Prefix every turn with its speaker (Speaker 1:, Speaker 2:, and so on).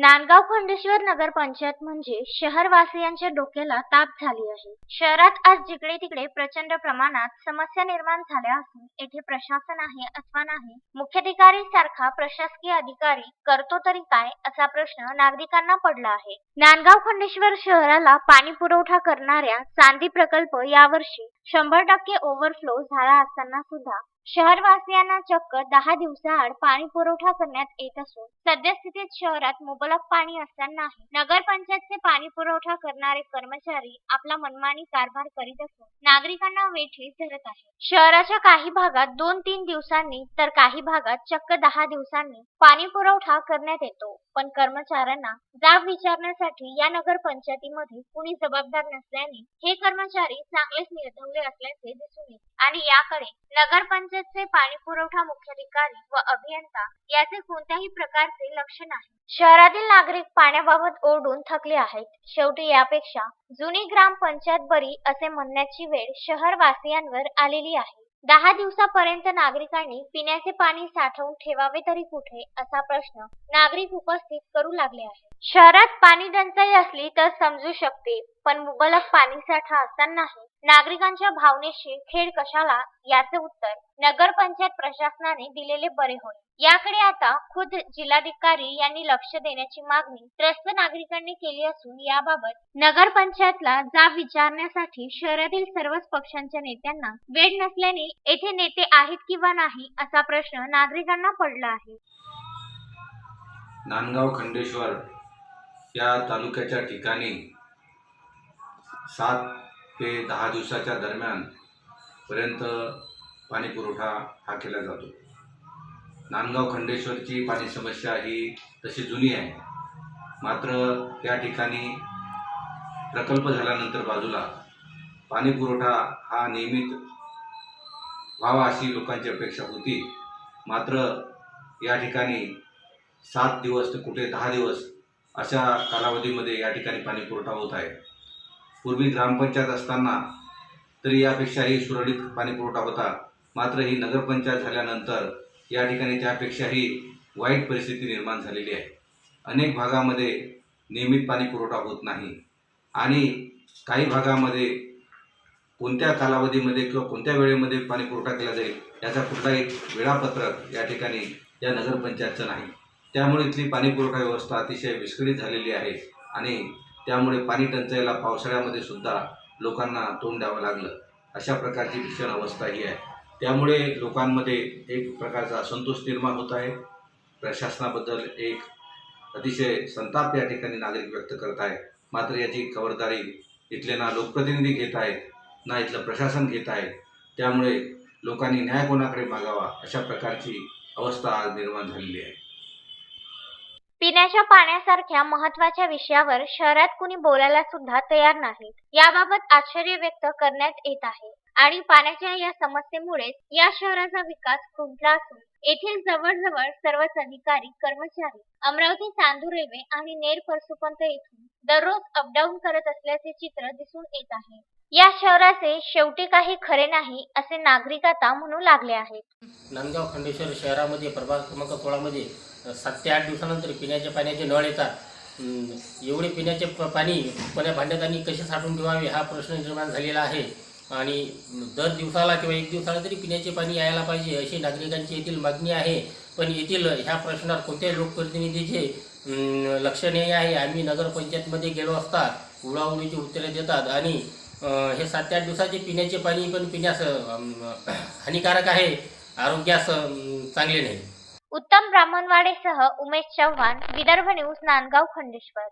Speaker 1: नांदगाव खंडेश्वर नगरपंचायत म्हणजे शहरवासियांच्या डोक्याला ताप झाली आहे. शहरात आज जिकडे तिकडे प्रचंड प्रमाणात समस्या निर्माण झाल्या असून येथे प्रशासन आहे अथवा नाही मुख्याधिकारी सारखा प्रशासकीय अधिकारी करतो तरी काय असा प्रश्न नागरिकांना पडला आहे. नांदगाव खंडेश्वर शहराला पाणी पुरवठा करणाऱ्या चांदी प्रकल्प यावर्षी शंभर टक्के ओव्हरफ्लो झाला असताना सुद्धा शहरवासियांना चक्क दहा दिवसाआड पाणी पुरवठा करण्यात येत असून सद्यस्थितीत शहरात मुबलक पाणी असतानाही नगरपंचायतचे पाणी पुरवठा करणारे कर्मचारी आपला मनमानी कारभार करीत असून नागरिकांना वेठीस धरत आहे शहराच्या काही भागात दोन तीन दिवसांनी तर काही भागात चक्क दहा दिवसांनी पाणी पुरवठा करण्यात येतो. पण कर्मचाऱ्यांना जाब विचारण्यासाठी या नगरपंचायतीमध्ये कुणी जबाबदार नसल्याने हे कर्मचारी चांगलेच निर्धवले असल्याचे दिसून येते. आणि याकडे नगरपंचायतचे पाणी पुरवठा मुख्याधिकारी व अभियंता याचे कोणत्याही प्रकारचे लक्ष नाही. शहरातील नागरिक पाण्याबाबत ओरडून थकले आहेत. शेवटी यापेक्षा जुनी ग्रामपंचायत बरी असे म्हणण्याची वेळ शहरवासियांवर आलेली आहे. दहा दिवसापर्यंत नागरिकांनी पिण्याचे पाणी साठवून ठेवावे तरी कुठे असा प्रश्न नागरिक उपस्थित करू लागले आहे शहरात पाणी टंचाई असली तर समजू शकते पण मुबलक पाणी साठा असतानाही नागरिकांच्या भावनेशी खेळ कशाला याचे उत्तर नगरपंचायत प्रशासनाने दिलेले बरे होय याकडे आता खुद जिल्हाधिकारी यांनी लक्ष देण्याची मागणी त्रस्त नागरिकांनी केली असून याबाबत नगरपंचायतला जाब विचारण्यासाठी शहरातील सर्वच पक्षांच्या नेत्यांना वेळ नसल्याने येथे नेते आहेत किंवा नाही असा प्रश्न नागरिकांना पडला आहे.
Speaker 2: नांदगाव खंडेश्वर या तालुक्याच्या ठिकाणी सात ते दहा दिवसाच्या दरम्यान पर्यंत पाणी पुरवठा हा केला जातो. नांदगाव खंडेश्वरची पाणी समस्या ही तशी जुनी आहे. मात्र या ठिकाणी प्रकल्प झाल्यानंतर बाजूला पाणीपुरवठा हा नियमित व्हावा अशी लोकांची अपेक्षा होती. मात्र या ठिकाणी सात दिवस तर कुठे दहा दिवस अशा कालावधीमध्ये या ठिकाणी पाणी पुरवठा होत आहे. पूर्वी ग्रामपंचायत असताना तरी यापेक्षाही सुरळीत पाणी पुरवठा होता. मात्र ही नगरपंचायत झाल्यानंतर या ठिकाणी त्यापेक्षाही वाईट परिस्थिती निर्माण झालेली आहे. अनेक भागामध्ये नियमित पाणी पुरवठा होत नाही. आणि काही भागामध्ये कोणत्या कालावधीमध्ये किंवा कोणत्या वेळेमध्ये पाणी पुरवठा केला जाईल याचा कुठलाही वेळापत्रक या ठिकाणी या नगरपंचायतचं नाही. त्यामुळे इथली पाणी पुरवठा व्यवस्था अतिशय विस्कळीत झालेली आहे आणि त्यामुळे पाणी टंचाईला पावसाळ्यामध्ये सुद्धा लोकांना तोंड द्यावं लागलं. अशा प्रकारची भीषण अवस्था ही आहे. त्यामुळे लोकांमध्ये एक प्रकारचा असंतोष निर्माण होत आहे. प्रशासनाबद्दल एक अतिशय संताप या ठिकाणी नागरिक व्यक्त करत आहे मात्र याची खबरदारी इथले ना लोकप्रतिनिधी घेत आहेत ना इथलं प्रशासन घेत आहे. त्यामुळे लोकांनी न्याय कोणाकडे मागावा अशा प्रकारची अवस्था आज निर्माण झालेली आहे.
Speaker 1: पिण्याच्या पाण्यासारख्या महत्त्वाच्या विषयावर शहरात कुणी बोलायला सुद्धा तयार नाहीत. याबाबत आश्चर्य व्यक्त करण्यात येत आहे. आणि पाण्याच्या या समस्येमुळेच या शहराचा विकास खुंटला असून येथील जवळजवळ सर्वच अधिकारी कर्मचारी अमरावती चांदूर रेल्वे आणि नेर परसुपंत येथून दररोज अपडाऊन करत असल्याचे चित्र दिसून येत आहे. या शहराचे शेवटी काही खरे नाही असे नागरिक आता म्हणू लागले आहेत.
Speaker 3: नांदगाव खंडेश्वर शहरामध्ये प्रभाग क्रमांक सोळामध्ये सात ते आठ दिवसानंतर पिण्याच्या पाण्याचे नळ येतात. अं, एवढे पिण्याचे प- पाणी कोण्या भांड्यात आणि कसे साठवून ठेवावे हा प्रश्न निर्माण झालेला आहे. आणि दर दिवसाला किंवा एक दिवसाला तरी पिण्याचे पाणी यायला पाहिजे अशी नागरिकांची येथील मागणी आहे. पण येथील ह्या प्रश्नावर कोणत्याही लोकप्रतिनिधीचे अं, लक्ष नाही आहे. आम्ही नगरपंचायतमध्ये गेलो असता उडाउडीची उत्तरे देतात आणि हे सात आठ दिवसाचे पिण्याचे पाणी पण पिण्यास हानिकारक आहे. आरोग्यास चांगले नाही.
Speaker 1: उत्तम ब्राह्मणवाडेसह उमेश चव्हाण विदर्भ न्यूज नांदगाव खंडेश्वर.